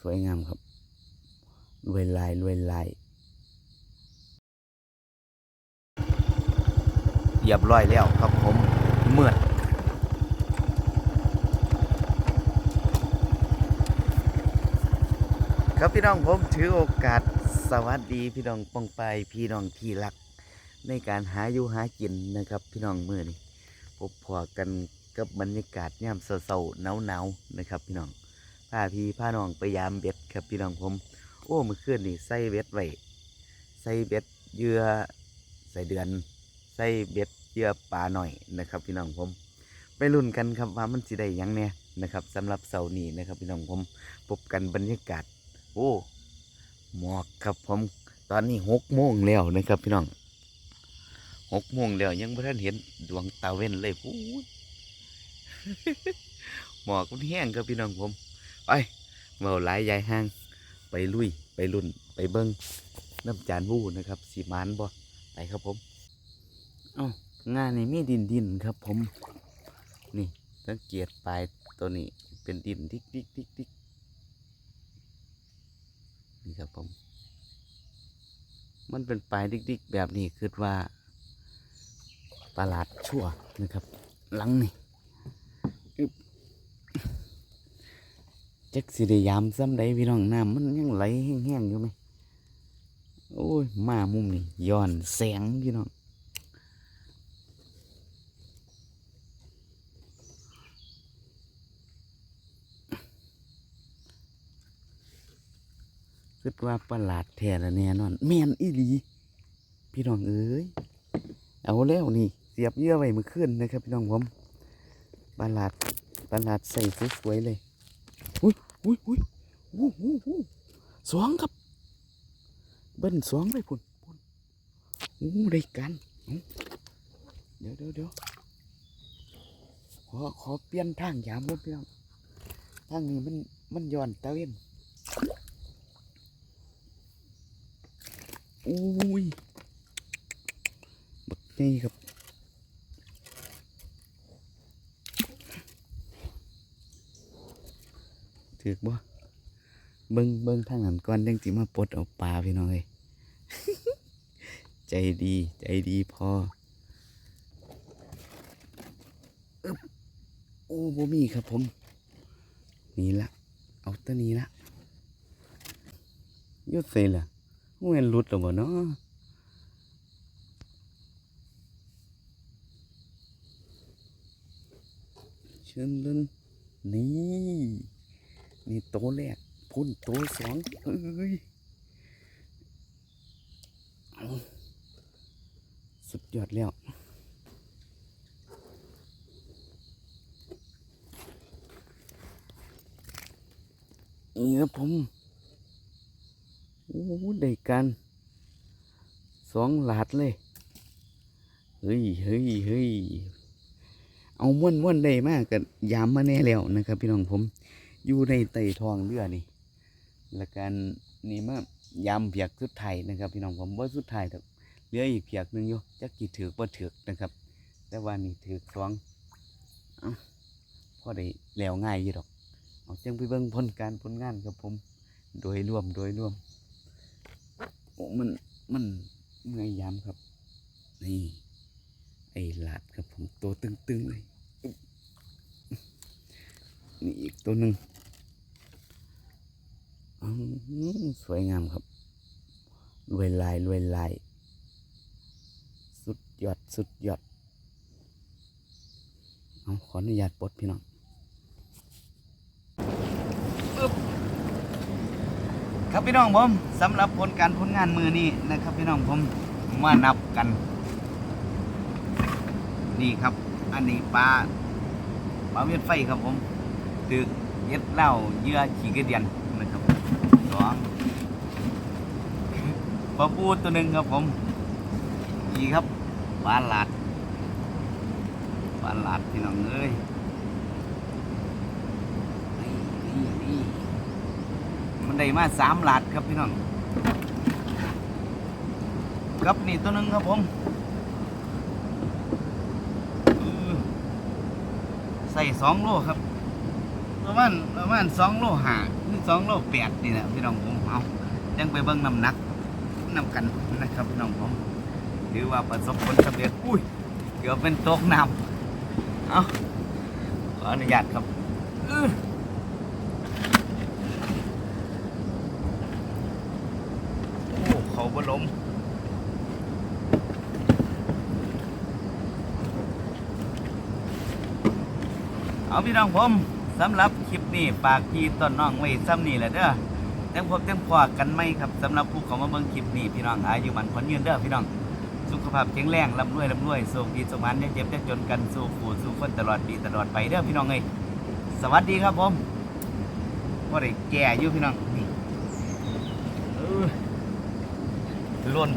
สวยงามครับ รวยลายรวยลายเรียบร้อยแล้วครับผมเมื่อครับพี่น้องผมถือโอกาสสวัสดีพี่น้องปองไปพี่น้องที่รัก ในการหาอยู่หากินนะครับ พี่น้องเมื่อนี่พบพอกันกับบรรยากาศยามเศร้าๆหนาวๆนะครับ พี่น้อง พาพี่พาน้องไปยามเบ็ดครับพี่น้องผม โอ้เมื่อคืนนี่ใส่เบ็ดไว้ใส่เบ็ดเยื่อใส่เดือนใส่เบ็ดเยื่อปลาหน่อยนะครับ พี่น้องผม ไปลุ้นกันครับว่ามันสิได้ยังเนี่ยนะครับสำหรับเสาร์นี้นะครับ พี่น้องผมพบกันบรรยากาศ โอ้หมอกครับผมตอนนี้หกโมงแล้วนะครับ พี่น้องหกโมงแล้วยังไม่ทันเห็นดวงตาเว้นเลยพูดหมอกมันแห้งครับพี่น้องผม ไปเมาหลายยายห้าง ไปลุย ไปลุ่น ไปเบิ้งน้ำจานวูนะครับ สีมานบ่ไปครับผมเอ้างานนี่มีดินดินครับผม นี่สังเกตปลายตัวนี้เป็นดินดิ๊กดิ๊กดิกดิกนี่ครับผม มันเป็นปลายดิ๊กดิกแบบนี้คือว่าประหลาดชั่วนะครับ หลังนี่อึ๊บ จักสิได้ยามซ้ำใดพี่น้องน้ำมันยังไหลแห้งๆอยู่ไหมโอ้ย มามุมนี่ย้อนแสงพี่น้องคิดว่าประหลาดแท้ละแน่นอน แมนอีหลี พี่น้องเอ้ย เอาแล้วนี่ เสียบเยื่อไว้มื่อคืนนะครับ พี่น้องผมประหลาดประหลาดใส่สวยๆเลย อุ้ย อุ้ยอุ้ยอู้หูหูสองครับ เบิ้ลสองเลยพุ่นพุ่นอู้ได้กัน เดี๋ยวเดี๋ยวเดี๋ยวขอขอเปลี่ยนทางยามบ่พี่น้องทางนี้มันมันย้อนตะเวนอุ้ยบักนี่ครับ ถือบ่เบิ้งเบิ้งทางหันก่อนยังสิมาปลดเอาปลาพี่น้องเอ้ยใจดี ใจดีพออึ๊บโอ้บ่มีครับผมนี่ละเอาตัวนี้ละยุดเสยล่ะเงินหลุดหรือเปล่าเนาะเชิญเล่นนี่ นี่โตแรกพุ่นโตสองเอ้ยสุดยอดแล้วนี่ครับผมโอ้ได้กันสองหลาดเลย เฮ้ยเฮ้ยเฮ้ยเอาม้วนม้วนได้มากกันยามมาแน่แล้วนะครับพี่น้องผม อยู่ในไต่ทองเรือนี่และการนี่มายามเพียกสุดไทายนะครับ พี่น้องผมว่าสุดไทายแต่เหลืออีกเพียกหนึ่งอยู่จักกี่ถือบ่ถือนะครับ แต่ว่านี่ถือสองอพอได้แล้วง่ายอยู่ดอกเอาจังไปเบิ่งผลการผลงานครับผม โดยรวมโดยรวมโอ้มันมันเมื่อยยามครับ นี่ไอ้หลาดครับผมตัวตึงๆเลยนี่อีกตัวหนึ่ง สวยงามครับรวยลายรวยลาย สุดยอดสุดยอดเอาขออนุญาตปลดพี่น้องครับพี่น้องผมสำหรับผลการผลงานมือนี้นะครับ พี่น้องผมมานับกัน นี่ครับ อันนี้ปลาปลาเวียนไฟครับผมตึกเย็ดเหล้าเยื่อขี้กระเดียน สองปลาปูตัวหนึ่งครับผม อีครับปลาหลาดปลาหลาดพี่น้องเอ้ยนี่นี่มันได้มาสามหลาดครับพี่น้อง ครับนี่ตัวหนึ่งครับผมใส่สองโลครับประมาณประมาณสองโลหา สองโลแปดนี่แหละพี่น้องผมเอายังไปเบิ่งน้ำหนักนำกันนะครับพี่น้องผมถือว่าประสบผลสำเร็จอุ้ยเกือบเป็นตกน้ำเอาขออนุญาตครับอโอ้เขาบล้มเอาพี่น้องผม สำหรับคลิปนี้ฝากพี่ต้นน้องไว้ซ้ำนี่แหละเด้อจังพบจังพอกันไหมครับสำหรับผู้เขามาเบิ่งคลิปนี้พี่น้องอายุมันคนยืนเด้อพี่น้อง สุขภาพแข็งแรงร่ำรวยร่ำรวยสุขดีสมานอย่าเจ็บอย่าจนกันสู้ผู้สู้คนตลอดปีตลอดไปเด้อพี่น้องเอ้ยสวัสดีครับผมพอได้แก่อยู่พี่น้องนี่ล้น